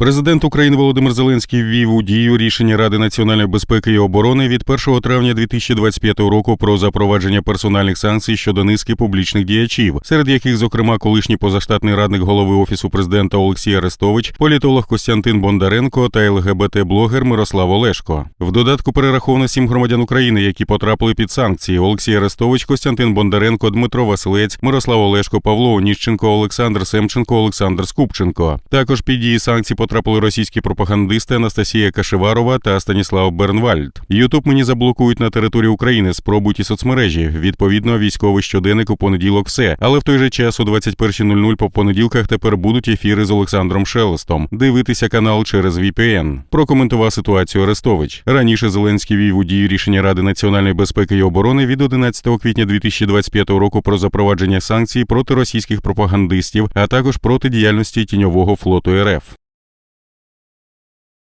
Президент України Володимир Зеленський ввів у дію рішення Ради національної безпеки і оборони від 1 травня 2025 року про запровадження персональних санкцій щодо низки публічних діячів, серед яких, зокрема, колишній позаштатний радник голови офісу президента Олексій Арестович, політолог Костянтин Бондаренко та ЛГБТ-блогер Мирослав Олешко. В додатку перераховано сім громадян України, які потрапили під санкції: Олексій Арестович, Костянтин Бондаренко, Дмитро Василець, Мирослав Олешко, Павло Оніщенко, Олександр Семченко, Олександр Скупченко. Також під дії санкцій потрапили російські пропагандисти Анастасія Кашеварова та Станіслав Бернвальд. Ютуб мені заблокують на території України. Спробують соцмережі. Відповідно, військовий щоденник у понеділок все. Але в той же час у 21.00 по понеділках тепер будуть ефіри з Олександром Шелестом. Дивитися канал через VPN. Прокоментував ситуацію Арестович. Раніше Зеленський вів у дію рішення Ради національної безпеки і оборони від 11 квітня 2025 року про запровадження санкцій проти російських пропагандистів, а також проти діяльності тіньового флоту РФ.